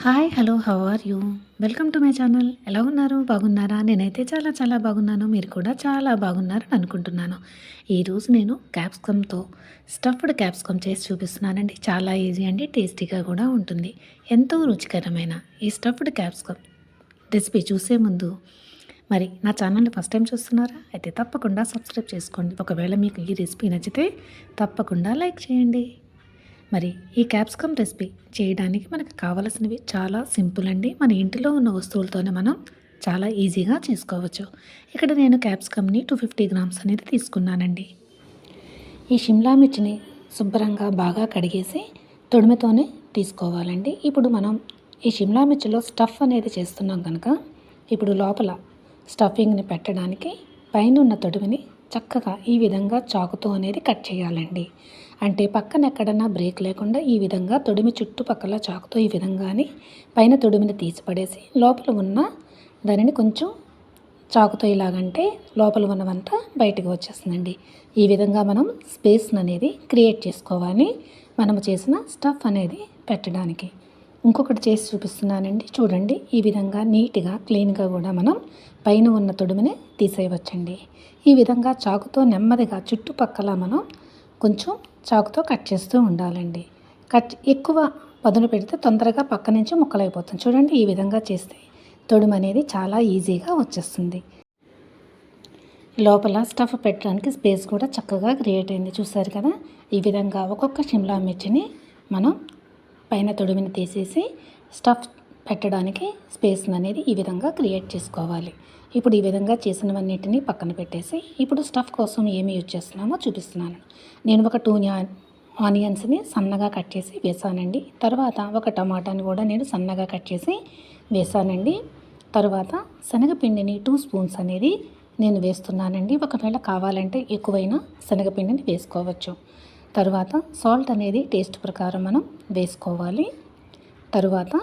Hi hello how are you welcome to my channel ఎలా ఉన్నారు? బాగున్నారా? నేనైతే చాలా చాలా బాగున్నాను. మీరు కూడా చాలా బాగున్నారని అనుకుంటున్నాను. ఈరోజు నేను క్యాప్సికమ్తో స్టఫ్డ్ క్యాప్సికమ్ చేసి చూపిస్తున్నానండి. చాలా ఈజీ అండి టేస్టీగా కూడా ఉంటుంది. ఎంతో రుచికరమైన ఈ స్టఫ్డ్ క్యాప్సికమ్ రెసిపీ చూసే ముందు మరి నా ఛానల్ని ఫస్ట్ టైం చూస్తున్నారా? అయితే తప్పకుండా సబ్స్క్రైబ్ చేసుకోండి. ఒకవేళ మీకు ఈ రెసిపీ నచ్చితే తప్పకుండా లైక్ చేయండి. మరి ఈ క్యాప్సికమ్ రెసిపీ చేయడానికి మనకు కావలసినవి చాలా సింపుల్ అండి. మన ఇంటిలో ఉన్న వస్తువులతోనే మనం చాలా ఈజీగా చేసుకోవచ్చు. ఇక్కడ నేను క్యాప్సికమ్ని టూ ఫిఫ్టీ గ్రామ్స్ అనేది తీసుకున్నానండి. ఈ షిమ్లా మిర్చిని శుభ్రంగా బాగా కడిగేసి తొడిమితోనే తీసుకోవాలండి. ఇప్పుడు మనం ఈ షిమ్లా మిర్చిలో స్టఫ్ అనేది చేస్తున్నాం కనుక ఇప్పుడు లోపల స్టఫింగ్ని పెట్టడానికి పైన ఉన్న తొడిమిని చక్కగా ఈ విధంగా చాకుతో అనేది కట్ చేయాలండి. అంటే పక్కన ఎక్కడన్నా బ్రేక్ లేకుండా ఈ విధంగా తొడిమి చుట్టుపక్కల చాకుతో ఈ విధంగానే పైన తొడిమిని తీసిపడేసి లోపల ఉన్న దానిని కొంచెం చాకుతో ఇలాగంటే లోపల ఉన్నవంతా బయటకు వచ్చేస్తుందండి. ఈ విధంగా మనం స్పేస్ అనేది క్రియేట్ చేసుకోవాలి. మనము చేసిన స్టఫ్ అనేది పెట్టడానికి. ఇంకొకటి చేసి చూపిస్తున్నానండి. చూడండి ఈ విధంగా నీట్గా క్లీన్గా కూడా మనం పైన ఉన్న తొడుముని తీసేయవచ్చండి. ఈ విధంగా చాకుతో నెమ్మదిగా చుట్టుపక్కల మనం కొంచెం చాకుతో కట్ చేస్తూ ఉండాలండి. కట్ ఎక్కువ పదును పెడితే తొందరగా పక్క నుంచి ముక్కలైపోతుంది చూడండి ఈ విధంగా చేస్తే తొడుము అనేది చాలా ఈజీగా వచ్చేస్తుంది. లోపల స్టఫ్ పెట్టడానికి స్పేస్ కూడా చక్కగా క్రియేట్ అయింది. చూసారు కదా ఈ విధంగా ఒక్కొక్క షిమ్లా మిర్చిని మనం పైన తొడిమిని తీసేసి స్టఫ్ పెట్టడానికి స్పేస్ అనేది ఈ విధంగా క్రియేట్ చేసుకోవాలి. ఇప్పుడు ఈ విధంగా చేసినవన్నిటిని పక్కన పెట్టేసి ఇప్పుడు స్టఫ్ కోసం ఏమి యూజ్ చేస్తున్నామో చూపిస్తున్నాను. నేను ఒక టూ ఆనియన్స్ని సన్నగా కట్ చేసి వేసానండి. తర్వాత ఒక టమాటాని కూడా నేను సన్నగా కట్ చేసి వేసానండి. తర్వాత శనగపిండిని టూ స్పూన్స్ అనేది నేను వేస్తున్నానండి. ఒకవేళ కావాలంటే ఎక్కువైనా శనగపిండిని వేసుకోవచ్చు. తర్వాత సాల్ట్ అనేది టేస్ట్ ప్రకారం మనం వేసుకోవాలి. తరువాత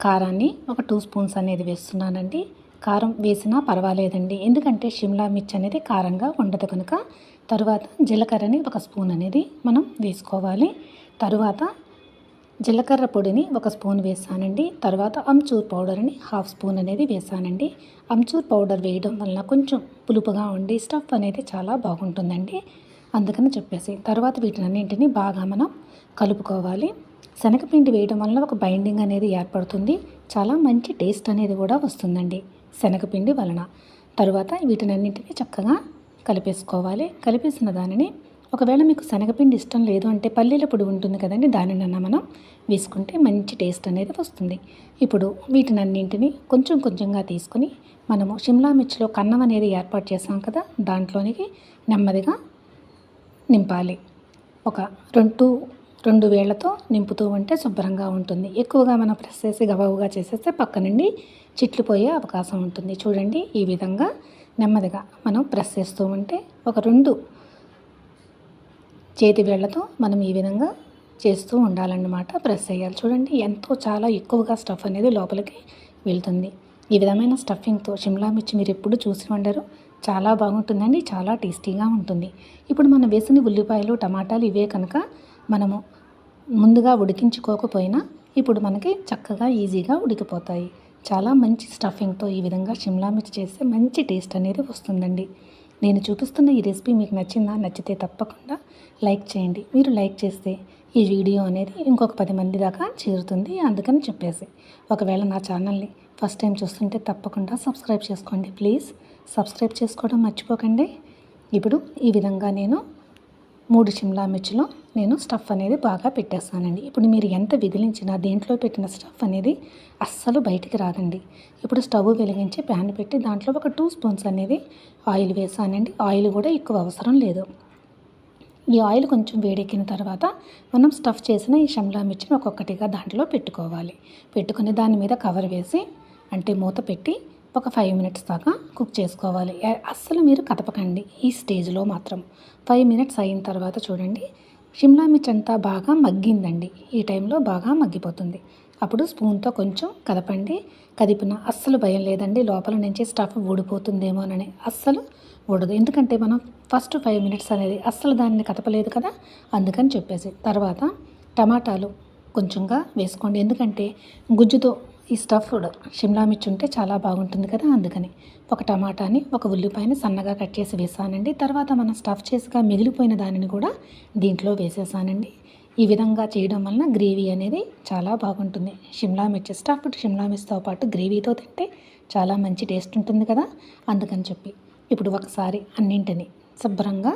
కారాన్ని ఒక టూ స్పూన్స్ అనేది వేస్తున్నానండి. కారం వేసినా పర్వాలేదండి. ఎందుకంటే షిమ్లా మిర్చి అనేది కారంగా ఉండదు కనుక తరువాత జీలకర్రని ఒక స్పూన్ అనేది మనం వేసుకోవాలి. తరువాత జీలకర్ర పొడిని ఒక స్పూన్ వేసానండి. తర్వాత అమ్చూర్ పౌడర్ని హాఫ్ స్పూన్ అనేది వేసానండి. అమ్చూర్ పౌడర్ వేయడం వలన కొంచెం పులుపుగా ఉండి స్టఫ్ అనేది చాలా బాగుంటుందండి. అందుకని చెప్పేసి తర్వాత వీటినన్నింటినీ బాగా మనం కలుపుకోవాలి. శనగపిండి వేయడం వలన ఒక బైండింగ్ అనేది ఏర్పడుతుంది. చాలా మంచి టేస్ట్ అనేది కూడా వస్తుందండి శనగపిండి వలన. తరువాత వీటినన్నింటినీ చక్కగా కలిపేసుకోవాలి. కలిపేసిన దానిని ఒకవేళ మీకు శనగపిండి ఇష్టం లేదు అంటే పల్లీల పొడి ఉంటుంది కదండి దానినన్నా మనం వేసుకుంటే మంచి టేస్ట్ అనేది వస్తుంది. ఇప్పుడు వీటినన్నింటినీ కొంచెం కొంచెంగా తీసుకొని మనము షిమ్లా మిర్చిలో కన్నం అనేది ఏర్పాటు చేసాం కదా దాంట్లోనికి నెమ్మదిగా నింపాలి. ఒక రెండు రెండు వేళ్ళతో నింపుతూ ఉంటే శుభ్రంగా ఉంటుంది. ఎక్కువగా మనం ప్రెస్ చేసి గబవుగా చేసేస్తే పక్క నుండి చిట్లిపోయే అవకాశం ఉంటుంది. చూడండి ఈ విధంగా నెమ్మదిగా మనం ప్రెస్ చేస్తూ ఉంటే ఒక రెండు చేతి వేళ్ళతో మనం ఈ విధంగా చేస్తూ ఉండాలన్నమాట ప్రెస్ చేయాలి. చూడండి ఎంతో చాలా ఎక్కువగా స్టఫ్ అనేది లోపలికి వెళ్తుంది. ఈ విధమైన స్టఫింగ్తో షిమ్లా మిర్చి మీరు ఎప్పుడు చూసి ఉండరు చాలా బాగుంటుందండి చాలా టేస్టీగా ఉంటుంది. ఇప్పుడు మనం వేసిన ఉల్లిపాయలు టమాటాలు ఇవే కనుక మనము ముందుగా ఉడికించుకోకపోయినా ఇప్పుడు మనకి చక్కగా ఈజీగా ఉడికిపోతాయి. చాలా మంచి స్టఫింగ్తో ఈ విధంగా షిమ్లా మిర్చి చేస్తే మంచి టేస్ట్ అనేది వస్తుందండి. నేను చూపిస్తున్న ఈ రెసిపీ మీకు నచ్చిందా? నచ్చితే తప్పకుండా లైక్ చేయండి. మీరు లైక్ చేస్తే ఈ వీడియో అనేది ఇంకొక పది మంది దాకా చేరుతుంది. అందుకని చెప్పేసి ఒకవేళ నా ఛానల్ని ఫస్ట్ టైం చూస్తుంటే తప్పకుండా సబ్స్క్రైబ్ చేసుకోండి ప్లీజ్. సబ్స్క్రైబ్ చేసుకోవడం మర్చిపోకండి. ఇప్పుడు ఈ విధంగా నేను మూడు షిమ్లా మిర్చిలో నేను స్టఫ్ అనేది బాగా పెట్టేస్తానండి. ఇప్పుడు మీరు ఎంత విదిలించినా దేంట్లో పెట్టిన స్టఫ్ అనేది అస్సలు బయటికి రాదండి. ఇప్పుడు స్టవ్ వెలిగించి ప్యాన్ పెట్టి దాంట్లో ఒక టూ స్పూన్స్ అనేది ఆయిల్ వేసానండి. ఆయిల్ కూడా ఎక్కువ అవసరం లేదు. ఈ ఆయిల్ కొంచెం వేడెక్కిన తర్వాత మనం స్టఫ్ చేసిన ఈ షమ్లా మిర్చిని ఒక్కొక్కటిగా దాంట్లో పెట్టుకోవాలి. పెట్టుకుని దాని మీద కవర్ వేసి అంటే మూత పెట్టి ఒక ఫైవ్ మినిట్స్ దాకా కుక్ చేసుకోవాలి. అస్సలు మీరు కదపకండి ఈ స్టేజ్లో మాత్రం. ఫైవ్ మినిట్స్ అయిన తర్వాత చూడండి షిమ్లా మిర్చి అంతా బాగా మగ్గిందండి. ఈ టైంలో బాగా మగ్గిపోతుంది. అప్పుడు స్పూన్తో కొంచెం కదపండి. కదిపిన అస్సలు భయం లేదండి. లోపల నుంచి స్టఫ్ ఊడిపోతుందేమోనని అస్సలు ఊడదు. ఎందుకంటే మనం ఫస్ట్ ఫైవ్ మినిట్స్ అనేది అస్సలు దాన్ని కదపలేదు కదా అందుకని చెప్పేసి. తర్వాత టమాటాలు కొంచెంగా వేసుకోండి. ఎందుకంటే గుజ్జుతో ఈ స్టఫ్ షిమ్లా మిర్చి ఉంటే చాలా బాగుంటుంది కదా అందుకని ఒక టమాటాని ఒక ఉల్లిపాయని సన్నగా కట్ చేసి వేసానండి. తర్వాత మనం స్టఫ్ చేసిగా మిగిలిపోయిన దానిని కూడా దీంట్లో వేసేసానండి. ఈ విధంగా చేయడం వలన గ్రేవీ అనేది చాలా బాగుంటుంది. షిమ్లా మిర్చి స్టఫ్డ్ షిమ్లా మిర్చితో పాటు గ్రేవీతో తింటే చాలా మంచి టేస్ట్ ఉంటుంది కదా? అందుకని చెప్పి ఇప్పుడు ఒకసారి అన్నింటిని శుభ్రంగా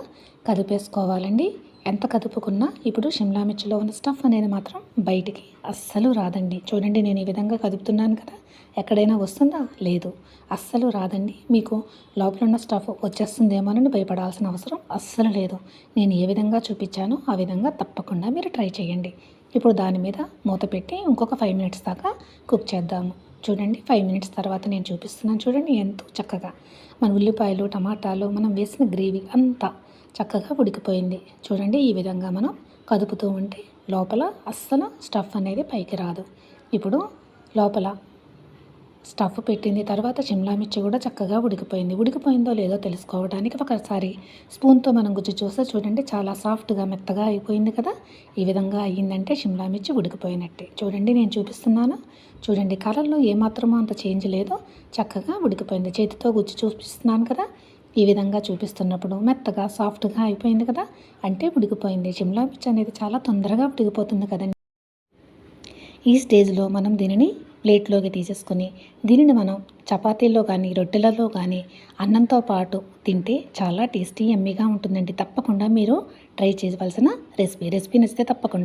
కదిపేసుకోవాలండి. ఎంత కదుపుకున్నా ఇప్పుడు షిమ్లా మిర్చిలో ఉన్న స్టఫ్ అనేది మాత్రం బయటికి అస్సలు రాదండి. చూడండి నేను ఈ విధంగా కదుపుతున్నాను కదా ఎక్కడైనా వస్తుందా? లేదు. అస్సలు రాదండి. మీకు లోపల ఉన్న స్టఫ్ వచ్చేస్తుందేమోనని భయపడాల్సిన అవసరం అస్సలు లేదు. నేను ఏ విధంగా చూపించానో ఆ విధంగా తప్పకుండా మీరు ట్రై చేయండి. ఇప్పుడు దాని మీద మూత పెట్టి ఇంకొక ఫైవ్ మినిట్స్ దాకా కుక్ చేద్దాము. చూడండి ఫైవ్ మినిట్స్ తర్వాత నేను చూపిస్తున్నాను. చూడండి ఎంతో చక్కగా. మన ఉల్లిపాయలు టమాటాలు మనం వేసిన గ్రేవీ అంతా చక్కగా ఉడికిపోయింది. చూడండి ఈ విధంగా మనం కదుపుతూ ఉంటే లోపల అస్సలు స్టఫ్ అనేది పైకి రాదు. ఇప్పుడు లోపల స్టఫ్ పెట్టింది. తర్వాత షిమ్లా మిర్చి కూడా చక్కగా ఉడికిపోయింది. ఉడికిపోయిందో లేదో తెలుసుకోవడానికి ఒకసారి స్పూన్తో మనం గుజ్జు చూస్తే చూడండి చాలా సాఫ్ట్గా మెత్తగా అయిపోయింది కదా? ఈ విధంగా అయ్యిందంటే షిమ్లా మిర్చి ఉడికిపోయినట్టే. చూడండి నేను చూపిస్తున్నాను. చూడండి కలర్లో ఏమాత్రమో అంత చేంజ్ లేదో. చక్కగా ఉడికిపోయింది. చేతితో గుజ్జు చూపిస్తున్నాను కదా? ఈ విధంగా చూపిస్తున్నప్పుడు మెత్తగా సాఫ్ట్గా అయిపోయింది కదా? అంటే ఉడికిపోయింది. షిమ్లా మిర్చి అనేది చాలా తొందరగా ఉడికిపోతుంది కదండి. ఈ స్టేజ్లో మనం దీనిని ప్లేట్లోకి తీసేసుకొని దీనిని మనం చపాతీల్లో కానీ రొట్టెలలో కానీ అన్నంతో పాటు తింటే చాలా టేస్టీ ఎమ్మీగా ఉంటుందండి. తప్పకుండా మీరు ట్రై చేయవలసిన రెసిపీ. రెసిపీ నచ్చితే తప్పకుండా